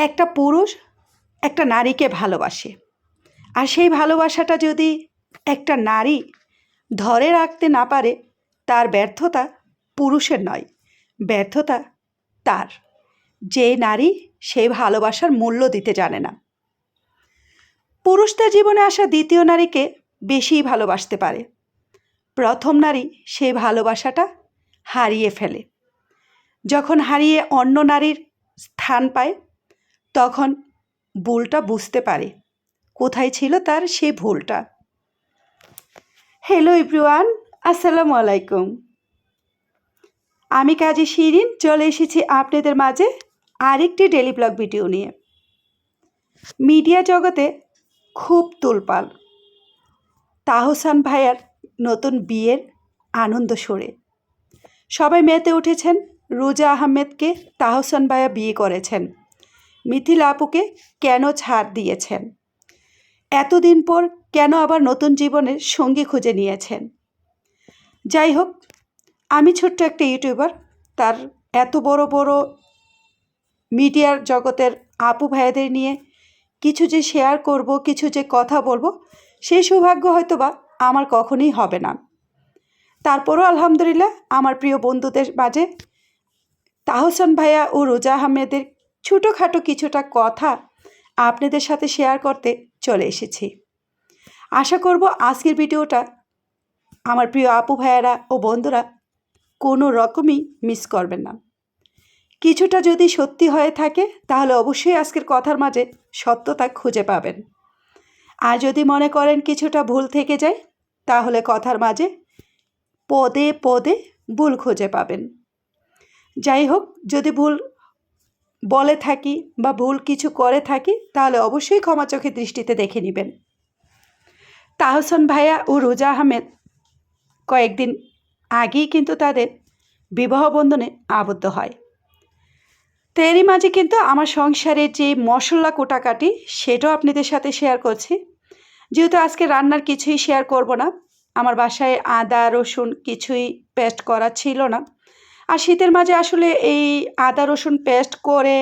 একটা পুরুষ একটা নারীকে ভালোবাসে। আর সেই ভালোবাসাটা যদি একটা নারী ধরে রাখতে না পারে, তার ব্যর্থতা পুরুষের নয়, ব্যর্থতা তার। যে নারী সেই ভালোবাসার মূল্য দিতে জানে না। পুরুষদের জীবনে আসা দ্বিতীয় নারীকে বেশিই ভালোবাসতে পারে। প্রথম নারী সেই ভালোবাসাটা হারিয়ে ফেলে। যখন হারিয়ে অন্য নারীর স্থান পায় তখন ভুলটা বুঝতে পারে কোথায় ছিল তার সে ভুলটা। হ্যালো ইব্রুয়ান আসসালামু আলাইকুম। আমি কাজী শিরিন, চলে এসেছি আপনাদের মাঝে আরেকটি ডেলি ব্লগ ভিডিও নিয়ে। মিডিয়া জগতে খুব তুলপাল। তাহসান ভাইয়ার নতুন বিয়ের আনন্দ সরে। সবাই মেতে উঠেছেন, রোজা আহমেদকে তাহসান ভাইয়া বিয়ে করেছেন। মিথিলা আপুকে কেন ছাড় দিয়েছেন? এতদিন পর কেন আবার নতুন জীবনের সঙ্গী খুঁজে নিয়েছেন? যাই হোক, আমি ছোট্ট একটা ইউটিউবার, তার এত বড় বড় মিডিয়ার জগতের আপু ভাইয়াদের নিয়ে কিছু যে শেয়ার করব, কিছু যে কথা বলব সেই সৌভাগ্য হয়তো বা আমার কখনই হবে না। তারপরও আলহামদুলিল্লাহ, আমার প্রিয় বন্ধুদের মাঝে তাহসান ভাইয়া ও রোজা আহমেদের ছোটোখাটো কিছুটা কথা আপনাদের সাথে শেয়ার করতে চলে এসেছি। আশা করব আজকের ভিডিওটা আমার প্রিয় আপু ভাইয়ারা ও বন্ধুরা কোনো রকমই মিস করবেন না। কিছুটা যদি সত্যি হয়ে থাকে, তাহলে অবশ্যই আজকের কথার মাঝে সত্যতা খুঁজে পাবেন। আর যদি মনে করেন কিছুটা ভুল থেকে যায়, তাহলে কথার মাঝে পদে পদে ভুল খুঁজে পাবেন। যাই হোক, যদি ভুল বলে থাকি বা ভুল কিছু করে থাকি, তাহলে অবশ্যই ক্ষমা চোখে দৃষ্টিতে দেখে নেবেন। তাহসান ভাইয়া ও রোজা আহমেদ কয়েকদিন আগেই কিন্তু তাদের বিবাহ বন্ধনে আবদ্ধ হয়। তো এরই মাঝে কিন্তু আমার সংসারের যে মশলা কোটাকাটি, সেটাও আপনাদের সাথে শেয়ার করছি। যেহেতু আজকে রান্নার কিছুই শেয়ার করব না, আমার বাসায় আদা, রসুন কিছুই পেস্ট করা ছিল না। আর শীতের মাঝে আসলে এই আদা, রসুন পেস্ট করে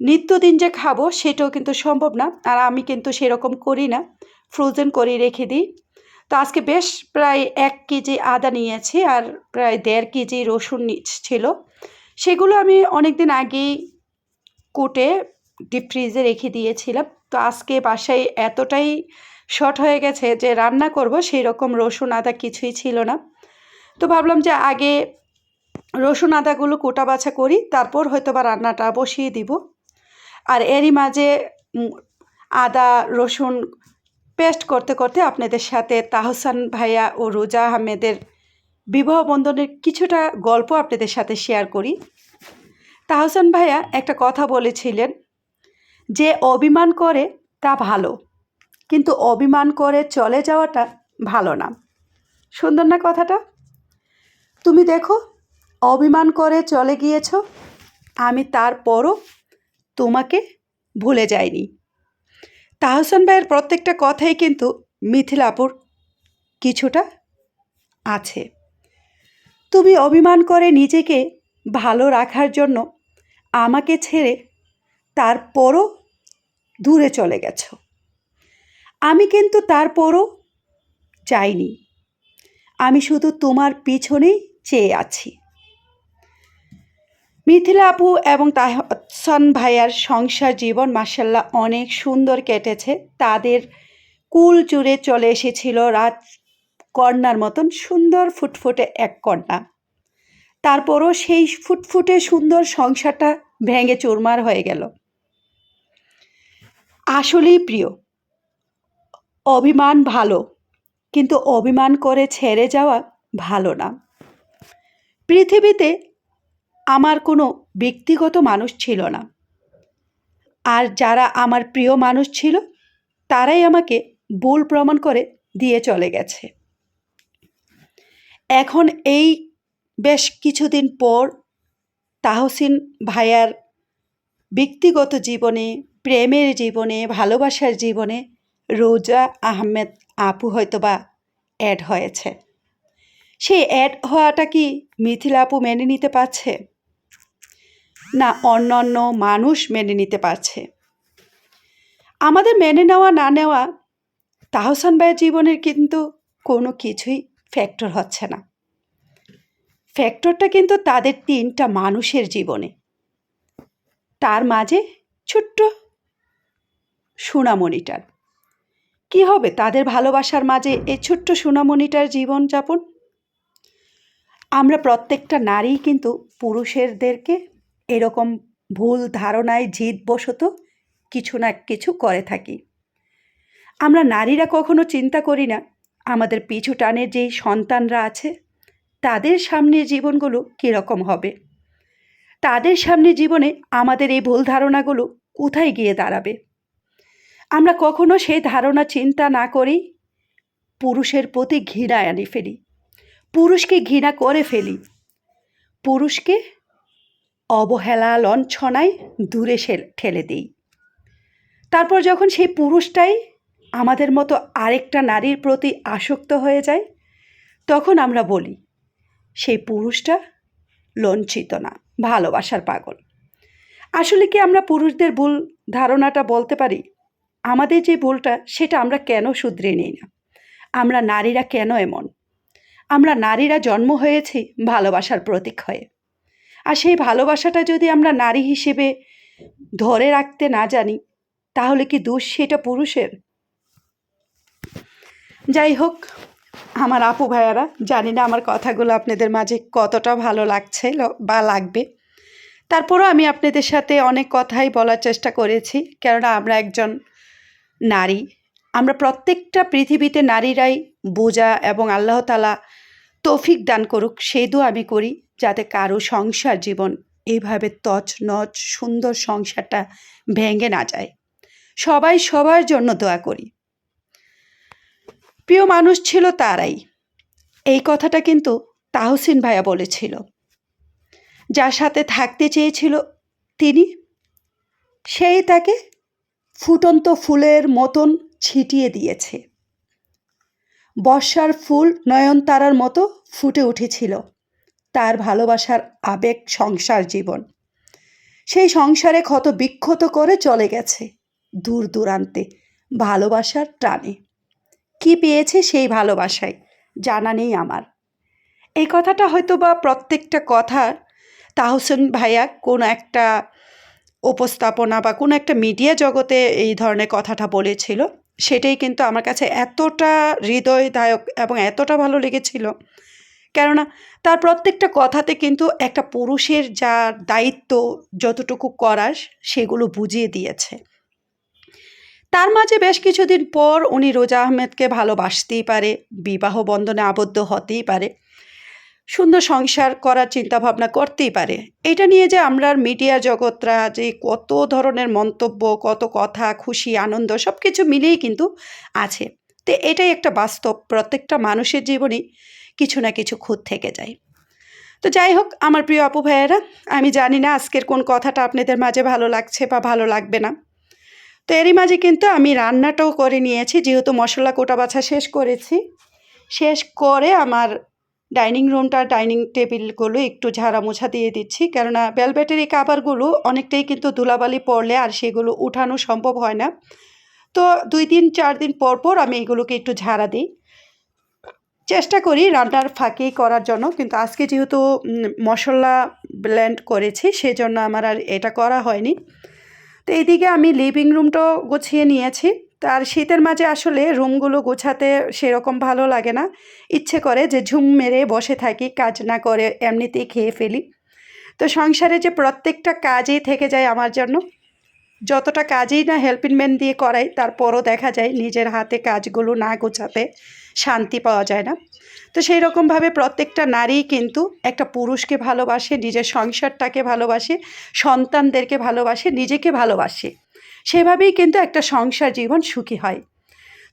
নিত্যদিন যে খাব সেটাও কিন্তু সম্ভব না। আর আমি কিন্তু সেরকম করি না ফ্রোজেন করে রেখে দিই। তো আজকে বেশ প্রায় এক কেজি আদা নিয়েছি আর প্রায় দেড় কেজি রসুন ছিল। সেগুলো আমি অনেক দিন আগেই কুটে ডিপ ফ্রিজে রেখে দিয়েছিলাম। তো আজকে বাসায় এতটাই শর্ট হয়ে গেছে যে রান্না করব সেই রকম রসুন, আদা কিছুই ছিল না। তো ভাবলাম যে আগে রসুন আদাগুলো কোটা বাছা করি, তারপর হয়তো বা রান্নাটা বসিয়ে দিব। আর এরই মাঝে আদা, রসুন পেস্ট করতে করতে আপনাদের সাথে তাহসান ভাইয়া ও রোজা আহমেদের বিবাহ বন্ধনের কিছুটা গল্প আপনাদের সাথে শেয়ার করি। তাহসান ভাইয়া একটা কথা বলেছিলেন যে, অভিমান করে তা ভালো, কিন্তু অভিমান করে চলে যাওয়াটা ভালো না। সুন্দর না কথাটা? তুমি দেখো অভিমান করে চলে গিয়েছ? আমি তারপরও তোমাকে ভুলে যাইনি। তাহসান ভাইয়ের প্রত্যেকটা কথাই কিন্তু মিথিলাপুর কিছুটা আছে। তুমি অভিমান করে নিজেকে ভালো রাখার জন্য আমাকে ছেড়ে তারপরও দূরে চলে গেছ। আমি কিন্তু তারপরও যাইনি। আমি শুধু তোমার পিছনেই চেয়ে আছি। মিথিলা আপু এবং তাহসান ভাইয়ার সংসার জীবন মাসাল্লাহ অনেক সুন্দর কেটেছে। তাদের কুল জুড়ে চলে এসেছিল রাত কন্যার মতন সুন্দর ফুটফুটে এক কন্যা। তারপরও সেই ফুটফুটে সুন্দর সংসারটা ভেঙে চুরমার হয়ে গেল। আসলেই প্রিয়, অভিমান ভালো, কিন্তু অভিমান করে ছেড়ে যাওয়া ভালো না। পৃথিবীতে আমার কোনো ব্যক্তিগত মানুষ ছিল না। আর যারা আমার প্রিয় মানুষ ছিল, তারাই আমাকে ভুল প্রমাণ করে দিয়ে চলে গেছে। এখন এই বেশ কিছুদিন পর তাহসিন ভাইয়ার ব্যক্তিগত জীবনে, প্রেমের জীবনে, ভালোবাসার জীবনে রোজা আহমেদ আপু হয়তোবা অ্যাড হয়েছে। সেই অ্যাড হওয়াটা কি মিথিলা আপু মেনে নিতে পারছে? না অন্যান্য মানুষ মেনে নিতে পারছে। আমাদের মেনে নেওয়া, না নেওয়া, তাহসান ভাইয়ের জীবনের কিন্তু কোনো কিছুই ফ্যাক্টর হচ্ছে না। ফ্যাক্টরটা কিন্তু তাদের তিনটা মানুষের জীবনে। তার মাঝে ছোট্ট সোনামণিটার। কি হবে তাদের ভালোবাসার মাঝে এই ছোট্ট সোনামণিটার জীবনযাপন? আমরা প্রত্যেকটা নারী কিন্তু পুরুষেরদেরকে এরকম ভুল ধারণায় জিদবশত কিছু না কিছু করে থাকি। আমরা নারীরা কখনো চিন্তা করি না, আমাদের পিছু টানের যেই সন্তানরা আছে, তাদের সামনে জীবনগুলো কীরকম হবে? তাদের সামনে জীবনে আমাদের এই ভুল ধারণাগুলো কোথায় গিয়ে দাঁড়াবে? আমরা কখনো সেই ধারণা চিন্তা না করেই পুরুষের প্রতি ঘৃণা আনি ফেলি, পুরুষকে ঘৃণা করে ফেলি। পুরুষকে অবহেলা লঞ্ছনায় দূরে সে- ঠেলে দিই। তারপর যখন সেই পুরুষটাই আমাদের মতো আরেকটা নারীর প্রতি আসক্ত হয়ে যায়, তখন আমরা বলি, সেই পুরুষটা লঞ্চিত না, ভালোবাসার পাগল। আসলে কি আমরা পুরুষদের ভুল ধারণাটা বলতে পারি? আমাদের যে ভুলটা, সেটা আমরা কেন শুধরে নিই না? আমরা নারীরা কেন এমন? আমরা নারীরা জন্ম হয়েছি ভালোবাসার প্রতীক হয়ে। আর সেই ভালোবাসাটা যদি আমরা নারী হিসেবে ধরে রাখতে না জানি, তাহলে কি দোষ সেটা পুরুষের? যাই হোক, আমার আপু ভাইয়ারা, জানি না আমার কথাগুলো আপনাদের মাঝে কতটা ভালো লাগছে বা লাগবে। তারপরও আমি আপনাদের সাথে অনেক কথাই বলার চেষ্টা করেছি, কেননা আমরা একজন নারী। আমরা প্রত্যেকটা পৃথিবীতে নারীরাই বোঝা এবং আল্লাহ তালা তৌফিক দান করুক, সেই দু আমি করি। যাতে কারও সংসার জীবন এইভাবে নচ সুন্দর সংসারটা ভেঙে না যায়। সবাই সবার জন্য দোয়া করি। প্রিয় মানুষ ছিল তারাই। এই কথাটা কিন্তু তাহসিন ভাইয়া বলেছিল। যার সাথে থাকতে চেয়েছিল তিনি, সেই তাকে ফুটন্ত ফুলের মতন ছিটিয়ে দিয়েছে। বর্ষার ফুল নয়নতারার মতো ফুটে উঠেছিল। তার ভালোবাসার আবেগ সংসার জীবন। সেই সংসারে ক্ষত বিক্ষত করে চলে গেছে দূর দূরান্তে ভালোবাসার টানে। কি পেয়েছে সেই ভালোবাসায় জানা নেই আমার। এই কথাটা হয়তো বা প্রত্যেকটা কথা তাহসেন ভাইয়া কোনো একটা উপস্থাপনা বা কোনো একটা মিডিয়া জগতে এই ধরনের কথাটা বলেছিল, সেটাই কিন্তু আমার কাছে এতটা হৃদয়দায়ক এবং এতটা ভালো লেগেছিল কেননা তার প্রত্যেকটা কথাতে কিন্তু একটা পুরুষের যা দায়িত্ব যতটুকু করার সেগুলো বুঝিয়ে দিয়েছে। তার মাঝে বেশ কিছুদিন পর উনি রোজা আহমেদকে ভালোবাসতেই পারে, বিবাহ বন্ধনে আবদ্ধ হতেই পারে, সুন্দর সংসার করার চিন্তাভাবনা করতেই পারে। এটা নিয়ে যে আমরা মিডিয়া জগৎরা যে কত ধরনের মন্তব্য, কত কথা, খুশি, আনন্দ সব কিছু মিলেই কিন্তু আছে। তো এটাই একটা বাস্তব প্রত্যেকটা মানুষের জীবনেই কিছু না কিছু খুঁত থেকে যায়। তো যাই হোক, আমার প্রিয় আপু ভাইয়েরা, আমি জানি না আজকের কোন কথাটা আপনাদের মাঝে ভালো লাগছে বা ভালো লাগবে না। তো এরই মাঝে কিন্তু আমি রান্নাটাও করে নিয়েছি, যেহেতু মশলা কোটা বাছা শেষ করেছি। শেষ করে আমার ডাইনিং রুমটা, ডাইনিং টেবিলগুলো একটু ঝাড়া মোছা দিয়ে দিচ্ছি। কেননা বেলবেটের এই কাবারগুলো অনেকটাই কিন্তু ধুলাবালি পড়লে আর সেগুলো উঠানো সম্ভব হয় না। তো দুই দিন, চার দিন পর পর আমি এগুলোকে একটু ঝাড়া দিই। চেষ্টা করি রান্নার ফাঁকি করার জন্য, কিন্তু আজকে যেহেতু মশলা ব্ল্যান্ড করেছি, সেজন্য আমার আর এটা করা হয়নি। তো এইদিকে আমি লিভিং রুমটাও গুছিয়ে নিয়েছি। তার শীতের মাঝে আসলে রুমগুলো গোছাতে সেরকম ভালো লাগে না। ইচ্ছে করে যে ঝুম মেরে বসে থাকি, কাজ না করে এমনিতেই খেয়ে ফেলি। তো সংসারে যে প্রত্যেকটা কাজই থেকে যায় আমার জন্য। যতটা কাজেই না হেল্পিং ম্যান দিয়ে করাই, তারপরও দেখা যায় নিজের হাতে কাজগুলো না গোছাতে শান্তি পাওয়া যায় না। তো সেই রকমভাবে প্রত্যেকটা নারী কিন্তু একটা পুরুষকে ভালোবাসে, নিজের সংসারটাকে ভালোবাসে, সন্তানদেরকে ভালোবাসে, নিজেকে ভালোবাসে। সেভাবেই কিন্তু একটা সংসার জীবন সুখী হয়।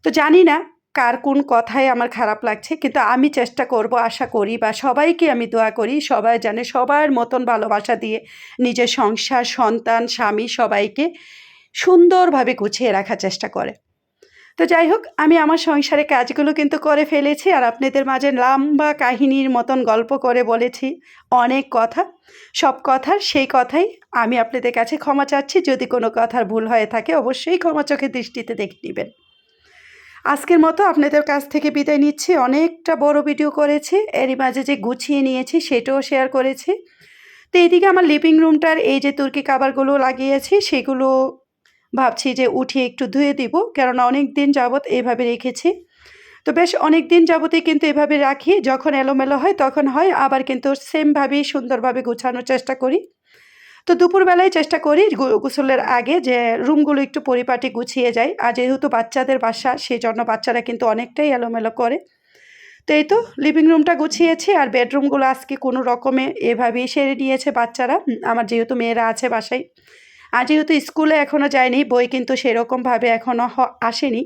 তো জানি না কার কোন কথায় আমার খারাপ লাগছে, কিন্তু আমি চেষ্টা করব, আশা করি বা সবাইকে আমি দোয়া করি, সবাই জানে, সবার মতন ভালোবাসা দিয়ে নিজের সংসার, সন্তান, স্বামী সবাইকে সুন্দরভাবে গুছিয়ে রাখার চেষ্টা করে। তো যাই হোক, আমি আমার সংসারে কাজগুলো কিন্তু করে ফেলেছি, আর আপনাদের মাঝে লম্বা কাহিনীর মতন গল্প করে বলেছি, অনেক কথা। সব কথার সেই কথাই আমি আপনাদের কাছে ক্ষমা চাচ্ছি, যদি কোনো কথার ভুল হয়ে থাকে, অবশ্যই ক্ষমা চোখের দৃষ্টিতে দেখে নেবেন। আজকের মতো আপনাদের কাছ থেকে বিদায় নিচ্ছি। অনেকটা বড় ভিডিও করেছি, এরই মাঝে যে গুছিয়ে নিয়েছি সেটাও শেয়ার করেছি। তো এইদিকে আমার লিভিং রুমটার এই যে তুর্কি কাবারগুলো লাগিয়েছি, সেগুলো ভাবছি যে উঠিয়ে একটু ধুয়ে দিব, কেননা অনেক দিন যাবৎ এইভাবে রেখেছি। তো বেশ অনেক দিন যাবতই কিন্তু এভাবে রাখি, যখন এলোমেলো হয় তখন হয়, আবার কিন্তু সেমভাবেই সুন্দরভাবে গুছানোর চেষ্টা করি। তো দুপুরবেলায় চেষ্টা করি গোসলের আগে যে রুমগুলো একটু পরিপাটি গুছিয়ে যায় আর যেহেতু বাচ্চাদের বাসা সেই জন্য বাচ্চারা কিন্তু অনেকটাই এলোমেলো করে। তো এই তো লিভিং রুমটা গুছিয়েছি আর বেডরুমগুলো আজকে কোনো রকমে এভাবেই সেরে নিয়েছে বাচ্চারা। আমার যেহেতু মেয়েরা আছে বাসায়। আর যেহেতু স্কুলে এখনও যায়নি, বই কিন্তু সেরকমভাবে এখনও আসেনি।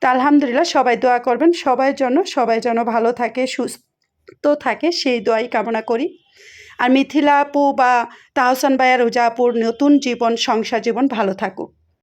তো আলহামদুলিল্লাহ সবাই দোয়া করবেন। সবার জন্য সবাই যেন ভালো থাকে, সুস্থ থাকে, সেই দোয়াই কামনা করি। আর মিথিলাপু বা তাহসান বায়া রোজাপুর নতুন জীবন সংসার জীবন ভালো থাকুক।